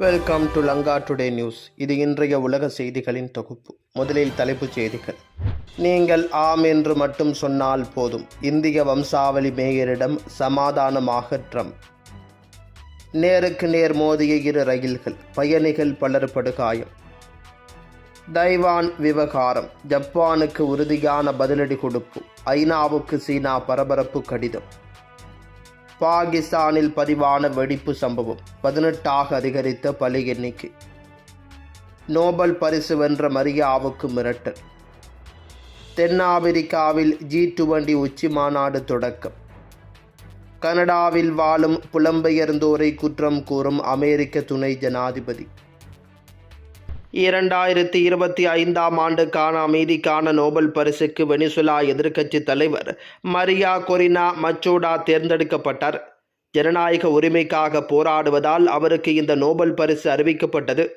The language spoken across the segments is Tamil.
Welcome to Lanka today news இது இன்றைய உலக செய்திகளின் தொகுப்பு. முதலில் தலைப்புச் செய்திகள். நீங்கள் ஆம் என்று மட்டும் சொன்னால் போதும். இந்திய வம்சாவளி மேயரிடம் சமாதானமாக ட்ரம்ப். நேருக்கு நேர் மோதிய இரு ரயில்கள். பயணிகள் பலர் படுகாயம் தைவான் விவகாரம். ஜப்பானுக்கு உறுதியான பதிலடி கொடுப்பு. ஐநாவுக்கு சீனா பரபரப்பு கடிதம். பாகிஸ்தானில் பதிவான வெடிப்பு சம்பவம் பதினெட்டாக அதிகரித்த பலி எண்ணிக்கை. நோபல் பரிசு வென்ற மரியாவுக்கு மிரட்டல். தென்னாப்பிரிக்காவில் ஜி டுவெண்டி உச்சி மாநாடு தொடக்கம். கனடாவில் வாழும் புலம்பெயர்ந்தோரை குற்றம் கூறும் அமெரிக்க துணை ஜனாதிபதி. இரண்டாயிரத்தி இருபத்தி ஐந்தாம் ஆண்டுக்கான அமைதிக்கான நோபல் பரிசுக்கு வெனிசுலா எதிர்க்கட்சி தலைவர் மரியா கொரினா மச்சோடா தேர்ந்தெடுக்கப்பட்டார். ஜனநாயக உரிமைக்காக போராடுவதால் அவருக்கு இந்த நோபல் பரிசு அறிவிக்கப்பட்டது.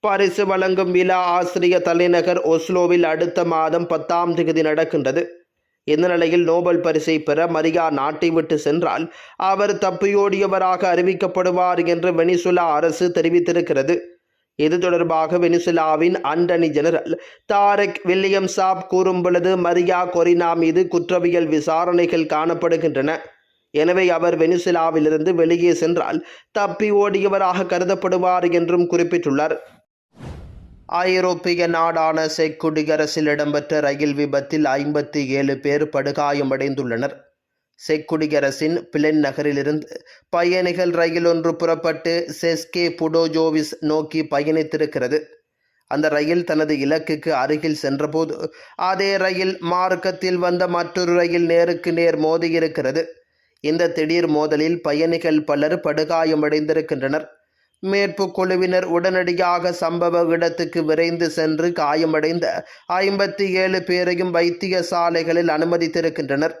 பரிசு வழங்கும் விழா ஆசிரிய தலைநகர் ஒஸ்லோவில் அடுத்த மாதம் பத்தாம் தேதி நடக்கின்றது. இந்த நிலையில் நோபல் பரிசை பெற மரியா நாட்டை விட்டு சென்றால் அவர் தப்பியோடியவராக அறிவிக்கப்படுவார் என்று வெனிசுலா அரசு தெரிவித்திருக்கிறது. இது தொடர்பாக வெனிசுலாவின் அண்டனி ஜெனரல் தாரக் வில்லியம் சாப் கூறும் பொழுது மரியா கொரினா மீது குற்றவியல் விசாரணைகள் காணப்படுகின்றன. எனவே அவர் வெனிசுலாவிலிருந்து வெளியே சென்றால் தப்பி ஓடியவராக கருதப்படுவார் என்றும் குறிப்பிட்டுள்ளார். ஐரோப்பிய நாடான செக் குடியரசில் இடம்பெற்ற ரயில் விபத்தில் ஐம்பத்தி ஏழு பேர் படுகாயமடைந்துள்ளனர். செக் குடியரசின் பிளென் நகரிலிருந்து பயணிகள் ரயில் ஒன்று புறப்பட்டு செஸ்கே புடோஜோவிஸ் நோக்கி பயணித்திருக்கிறது. அந்த ரயில் தனது இலக்குக்கு அருகில் சென்றபோது அதே ரயில் மார்க்கத்தில் வந்த மற்றொரு ரயில் நேருக்கு நேர் மோதியிருக்கிறது இந்த திடீர் மோதலில் பயணிகள் பலர் படுகாயமடைந்திருக்கின்றனர். மேற்பு குழுவினர் உடனடியாக சம்பவ இடத்துக்கு விரைந்து சென்று காயமடைந்த ஐம்பத்தி ஏழு பேரையும் வைத்தியசாலைகளில் அனுமதித்திருக்கின்றனர்.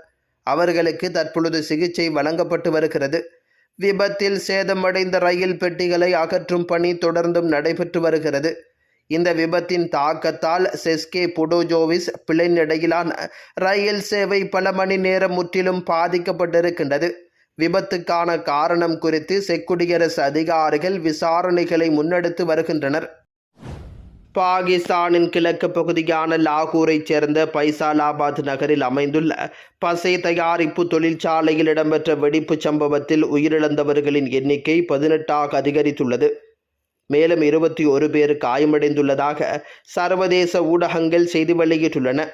அவர்களுக்கு தற்பொழுது சிகிச்சை வழங்கப்பட்டு வருகிறது. விபத்தில் சேதமடைந்த ரயில் பெட்டிகளை அகற்றும் பணி தொடர்ந்தும் நடைபெற்று வருகிறது. இந்த விபத்தின் தாக்கத்தால் செஸ்கே புடோஜோவிஸ் பிழைநடையிலான ரயில் சேவை பல மணி நேரம் முற்றிலும் பாதிக்கப்பட்டிருக்கின்றது. விபத்துக்கான காரணம் குறித்து செக்குடியரசு அதிகாரிகள் விசாரணைகளை முன்னெடுத்து வருகின்றனர். பாகிஸ்தானின் கிழக்கு பகுதியான லாகூரைச் சேர்ந்த பைசாலாபாத் நகரில் அமைந்துள்ள பசை தயாரிப்பு தொழிற்சாலையில் இடம்பெற்ற வெடிப்புச் சம்பவத்தில் உயிரிழந்தவர்களின் எண்ணிக்கை பதினெட்டாக அதிகரித்துள்ளது. மேலும் இருபத்தி ஒரு பேர் காயமடைந்துள்ளதாக சர்வதேச ஊடகங்கள் செய்தி வெளியிட்டுள்ளன.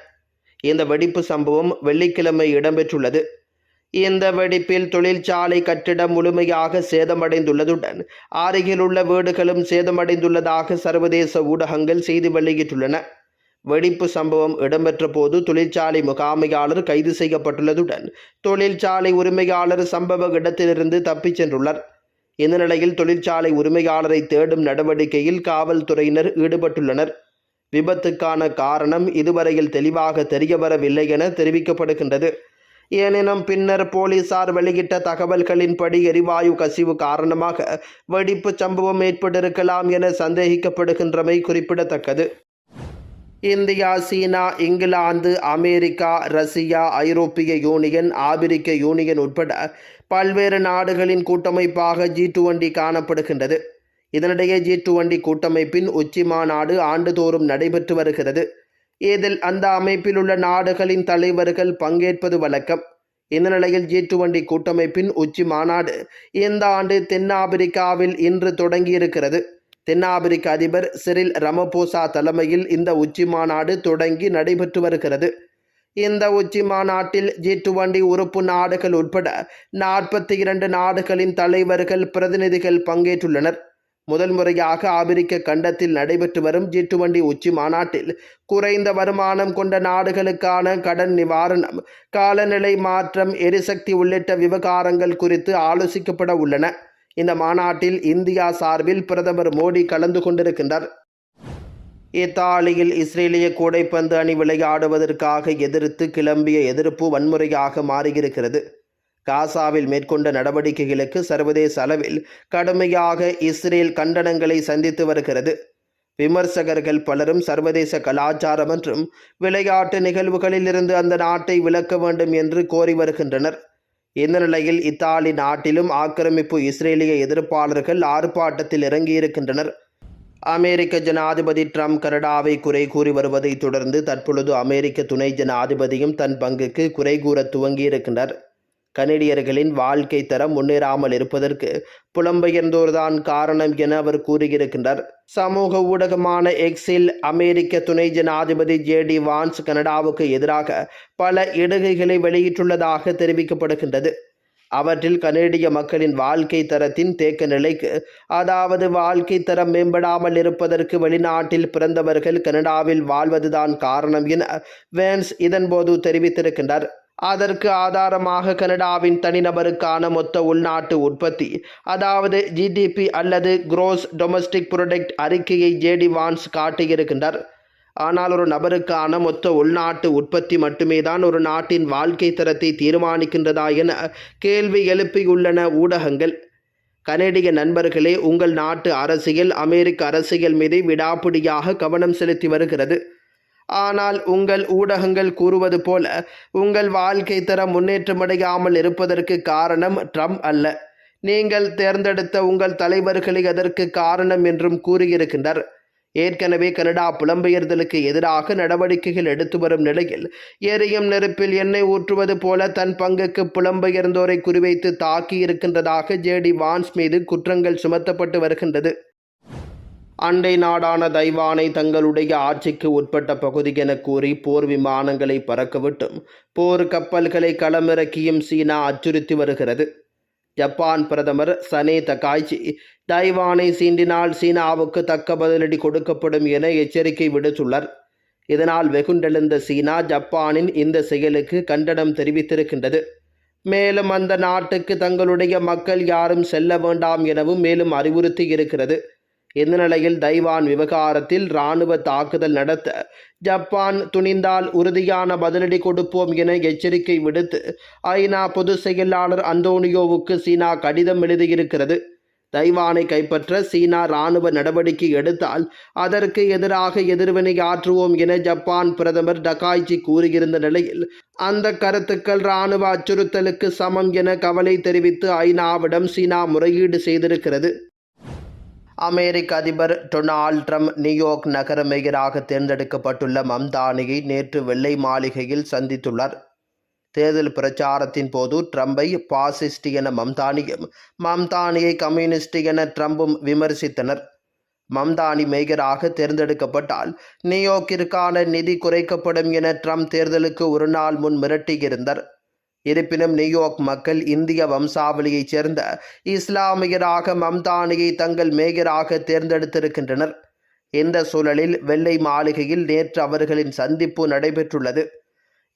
இந்த வெடிப்பு சம்பவம் வெள்ளிக்கிழமை இடம்பெற்றுள்ளது. இந்த வெடிப்பில் தொழிற்சாலை கட்டிடம் முழுமையாக சேதமடைந்துள்ளதுடன் அருகிலுள்ள வீடுகளும் சேதமடைந்துள்ளதாக சர்வதேச ஊடகங்கள் செய்தி வெளியிட்டுள்ளன. வெடிப்பு சம்பவம் இடம்பெற்ற போது தொழிற்சாலை முகாமையாளர் கைது செய்யப்பட்டுள்ளதுடன் தொழிற்சாலை உரிமையாளர் சம்பவ இடத்திலிருந்து தப்பிச் சென்றுள்ளார். இந்த நிலையில் தொழிற்சாலை உரிமையாளரை தேடும் நடவடிக்கையில் காவல்துறையினர் ஈடுபட்டுள்ளனர். விபத்துக்கான காரணம் இதுவரையில் தெளிவாக தெரியவரவில்லை என தெரிவிக்கப்படுகின்றது. எனினும் பின்னர் போலீசார் வெளியிட்ட தகவல்களின்படி எரிவாயு கசிவு காரணமாக வெடிப்பு சம்பவம் ஏற்பட்டிருக்கலாம் என சந்தேகிக்கப்படுகின்றமை குறிப்பிடத்தக்கது. இந்தியா சீனா இங்கிலாந்து அமெரிக்கா ரஷ்யா ஐரோப்பிய யூனியன் ஆபிரிக்க யூனியன் உட்பட பல்வேறு நாடுகளின் கூட்டமைப்பாக ஜி டுவெண்டி காணப்படுகின்றது. இதனிடையே ஜி டுவெண்டி கூட்டமைப்பின் உச்சி மாநாடு ஆண்டுதோறும் நடைபெற்று வருகிறது. இதில் அந்த அமைப்பில் உள்ள நாடுகளின் தலைவர்கள் பங்கேற்பது வழக்கம். இந்த நிலையில் ஜி டுவெண்டி கூட்டமைப்பின் உச்சி மாநாடு இந்த ஆண்டு தென்னாப்பிரிக்காவில் இன்று தொடங்கியிருக்கிறது. தென்னாப்பிரிக்க அதிபர் சிரில் ரமபோசா தலைமையில் இந்த உச்சி மாநாடு தொடங்கி நடைபெற்று வருகிறது. இந்த உச்சி மாநாட்டில் ஜி டுவெண்டி உறுப்பு நாடுகள் உட்பட நாற்பத்தி இரண்டு நாடுகளின் தலைவர்கள் பிரதிநிதிகள் பங்கேற்றுள்ளனர். முதல் முறையாக ஆபிரிக்க கண்டத்தில் நடைபெற்று வரும் ஜி டுவெண்டி உச்சி மாநாட்டில் குறைந்த வருமானம் கொண்ட நாடுகளுக்கான கடன் நிவாரணம் காலநிலை மாற்றம் எரிசக்தி உள்ளிட்ட விவகாரங்கள் குறித்து ஆலோசிக்கப்பட உள்ளன. இந்த மாநாட்டில் இந்தியா சார்பில் பிரதமர் மோடி கலந்து கொண்டிருக்கின்றார். இத்தாலியில் இஸ்ரேலிய கூடைப்பந்து அணி விளையாடுவதற்காக எதிர்த்து கிளம்பிய எதிர்ப்பு வன்முறையாக மாறியிருக்கிறது. காசாவில் மேற்கொண்ட நடவடிக்கைகளுக்கு சர்வதேச அளவில் கடுமையாக இஸ்ரேல் கண்டனங்களை சந்தித்து வருகிறது. விமர்சகர்கள் பலரும் சர்வதேச கலாச்சாரம் மற்றும் விளையாட்டு நிகழ்வுகளில் இருந்து அந்த நாட்டை விலக்க வேண்டும் என்று கோரி வருகின்றனர். இந்த நிலையில் இத்தாலி நாட்டிலும் ஆக்கிரமிப்பு இஸ்ரேலிய எதிர்ப்பாளர்கள் ஆர்ப்பாட்டத்தில் இறங்கியிருக்கின்றனர். அமெரிக்க ஜனாதிபதி ட்ரம்ப் கனடாவை குறை கூறி வருவதை தொடர்ந்து தற்பொழுது அமெரிக்க துணை ஜனாதிபதியும் தன் பங்குக்கு குறை கூற துவங்கியிருக்கின்றார். கனடியர்களின் வாழ்க்கை தரம் முன்னேறாமல் இருப்பதற்கு புலம்பெயர்ந்தோர்தான் காரணம் என அவர் கூறியிருக்கின்றார். சமூக ஊடகமான எக்ஸில் அமெரிக்க துணை ஜனாதிபதி ஜேடி வான்ஸ் கனடாவுக்கு எதிராக பல இடுகைகளை வெளியிட்டுள்ளதாக தெரிவிக்கப்படுகின்றது. அவற்றில் கனேடிய மக்களின் வாழ்க்கை தரத்தின் தேக்க நிலைக்கு அதாவது வாழ்க்கை தரம் மேம்படாமல் இருப்பதற்கு வெளிநாட்டில் பிறந்தவர்கள் கனடாவில் வாழ்வதுதான் காரணம் என வேன்ஸ் இதன்போது தெரிவித்திருக்கின்றார். அதற்கு ஆதாரமாக கனடாவின் தனிநபருக்கான மொத்த உள்நாட்டு உற்பத்தி அதாவது ஜிடிபி அல்லது குரோஸ் டொமஸ்டிக் ப்ரொடக்ட் அறிக்கையை ஜேடி வான்ஸ் காட்டியிருக்கின்றார். ஆனால் ஒரு நபருக்கான மொத்த உள்நாட்டு உற்பத்தி மட்டுமே தான் ஒரு நாட்டின் வாழ்க்கை தரத்தை தீர்மானிக்கின்றதா என கேள்வி எழுப்பியுள்ளன ஊடகங்கள். கனேடிய நண்பர்களே உங்கள் நாட்டு அரசியல் அமெரிக்க அரசியல் மீது விடாப்பிடியாக கவனம் செலுத்தி வருகிறது. ஆனால் உங்கள் ஊடகங்கள் கூறுவது போல உங்கள் வாழ்க்கை தரம் முன்னேற்றமடையாமல் இருப்பதற்கு காரணம் ட்ரம்ப் அல்ல. நீங்கள் தேர்ந்தெடுத்த உங்கள் தலைவர்களே அதற்கு காரணம் என்றும் கூறியிருக்கின்றார் ஏற்கனவே கனடா புலம்பெயர்தலுக்கு எதிராக நடவடிக்கைகள் எடுத்து வரும் நிலையில் எரியும் நெருப்பில் எண்ணெய் ஊற்றுவது போல தன் பங்குக்கு புலம்பெயர்ந்தோரை குறிவைத்து தாக்கியிருக்கின்றதாக ஜேடி வான்ஸ் மீது குற்றங்கள் சுமத்தப்பட்டு வருகின்றது. அண்டை நாடான தைவானை தங்களுடைய ஆட்சிக்கு உட்பட்ட பகுதி என கூறி போர் விமானங்களை பறக்கவிட்டும் போர் கப்பல்களை களமிறக்கியும் சீனா அச்சுறுத்தி வருகிறது. ஜப்பான் பிரதமர் சனே தகாய்ச்சி தைவானை சீண்டினால் சீனாவுக்கு தக்க பதிலடி கொடுக்கப்படும் என எச்சரிக்கை விடுத்துள்ளார். இதனால் வெகுண்டெழுந்த சீனா ஜப்பானின் இந்த செயலுக்கு கண்டனம் தெரிவித்திருக்கின்றது. மேலும் அந்த நாட்டுக்கு தங்களுடைய மக்கள் யாரும் செல்ல வேண்டாம் எனவும் மேலும் அறிவுறுத்தி இருக்கிறது இந்த நிலையில் தைவான் விவகாரத்தில் இராணுவ தாக்குதல் நடத்த ஜப்பான் துணிந்தால் உறுதியான பதிலடி கொடுப்போம் என எச்சரிக்கை விடுத்து ஐநா பொதுச் செயலாளர் அந்தோனியோவுக்கு சீனா கடிதம் எழுதியிருக்கிறது. தைவானை கைப்பற்ற சீனா இராணுவ நடவடிக்கை எடுத்தால் அதற்கு எதிராக எதிர்வினை ஆற்றுவோம் என ஜப்பான் பிரதமர் டகாய்ச்சி கூறியிருந்த நிலையில் அந்த கருத்துக்கள் இராணுவ அச்சுறுத்தலுக்கு சமம் என கவலை தெரிவித்து ஐநாவிடம் சீனா முறையீடு செய்திருக்கிறது. அமெரிக்க அதிபர் டொனால்ட் ட்ரம்ப் நியூயார்க் நகர மேயராக தேர்ந்தெடுக்கப்பட்டுள்ள மம்தானியை நேற்று வெள்ளை மாளிகையில் சந்தித்துள்ளார். தேர்தல் பிரச்சாரத்தின் போது ட்ரம்பை பாசிஸ்ட் என மம்தானியும் மம்தானியை கம்யூனிஸ்ட் என ட்ரம்பும் விமர்சித்தனர். மம்தானி மேயராக தேர்ந்தெடுக்கப்பட்டால் நியூயார்க்கிற்கான நிதி குறைக்கப்படும் என ட்ரம்ப் தேர்தலுக்கு ஒரு நாள் முன் மிரட்டியிருந்தார். இருப்பினும் நியூயார்க் மக்கள் இந்திய வம்சாவளியைச் சேர்ந்த இஸ்லாமியராக மம்தானியை தங்கள் மேயராக தேர்ந்தெடுத்திருக்கின்றனர். இந்த சூழலில் வெள்ளை மாளிகையில் நேற்று அவர்களின் சந்திப்பு நடைபெற்றுள்ளது.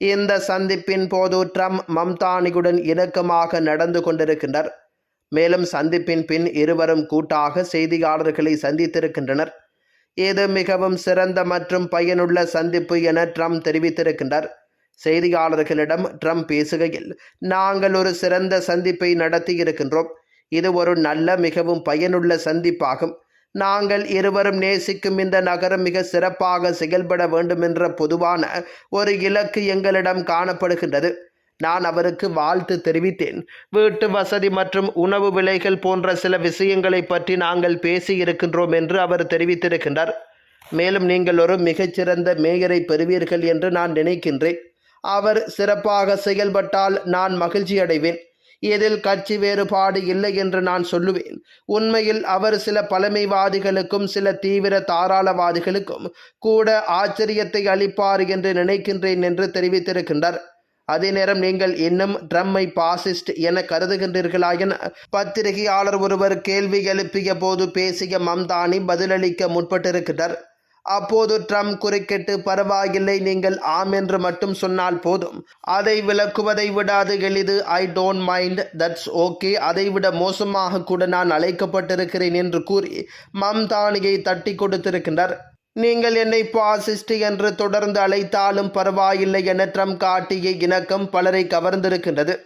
இந்த சந்திப்பின் போது ட்ரம்ப் மம்தானியுடன் இணக்கமாக நடந்து கொண்டிருக்கின்றனர் மேலும் சந்திப்பின் பின் இருவரும் கூட்டாக செய்தியாளர்களை சந்தித்திருக்கின்றனர். இது மிகவும் சிறந்த மற்றும் பயனுள்ள சந்திப்பு என ட்ரம்ப் தெரிவித்திருக்கின்றார். செய்தியாளர்களிடம் ட்ரம்ப் பேசுகையில் நாங்கள் ஒரு சிறந்த சந்திப்பை நடத்தியிருக்கின்றோம் இது ஒரு நல்ல மிகவும் பயனுள்ள சந்திப்பாகும். நாங்கள் இருவரும் நேசிக்கும் இந்த நகரம் மிக சிறப்பாக செயல்பட வேண்டும் என்ற பொதுவான ஒரு இலக்கு எங்களிடம் காணப்படுகின்றது. நான் அவருக்கு வாழ்த்து தெரிவித்தேன். வீட்டு வசதி மற்றும் உணவு விலைகள் போன்ற சில விஷயங்களை பற்றி நாங்கள் பேசியிருக்கின்றோம் என்று அவர் தெரிவித்திருக்கின்றார். மேலும் நீங்கள் ஒரு மிகச்சிறந்த மேயரை பெறுவீர்கள் என்று நான் நினைக்கின்றேன். அவர் சிறப்பாக செயல்பட்டால் நான் மகிழ்ச்சி அடைவேன் இதில் கட்சி வேறுபாடு இல்லை என்று நான் சொல்லுவேன். உண்மையில் அவர் சில பழமைவாதிகளுக்கும் சில தீவிர தாராளவாதிகளுக்கும் கூட ஆச்சரியத்தை அளிப்பார் என்று நினைக்கின்றேன் என்று தெரிவித்திருக்கின்றார். அதே நேரம் நீங்கள் இன்னும் ட்ரம்மை பாசிஸ்ட் என கருதுகின்றீர்களா என பத்திரிகையாளர் ஒருவர் கேள்வி எழுப்பிய போது பேசிய மம்தானி பதிலளிக்க முற்பட்டிருக்கிறார் அப்போது ட்ரம்ப் குறுக்கிட்டு பரவாயில்லை நீங்கள் ஆம் என்று மட்டும் சொன்னால் போதும். அதை விளக்குவதை விட அது எளிது. I don't mind that's okay அதை விட மோசமாக கூட நான் அழைக்கப்பட்டிருக்கிறேன் என்று கூறி மம்தானியை தட்டி கொடுத்திருக்கின்றார். நீங்கள் என்னை பாசிஸ்ட் என்று தொடர்ந்து அழைத்தாலும் பரவாயில்லை என ட்ரம்ப் காட்டிய இணக்கம் பலரை கவர்ந்திருக்கின்றது.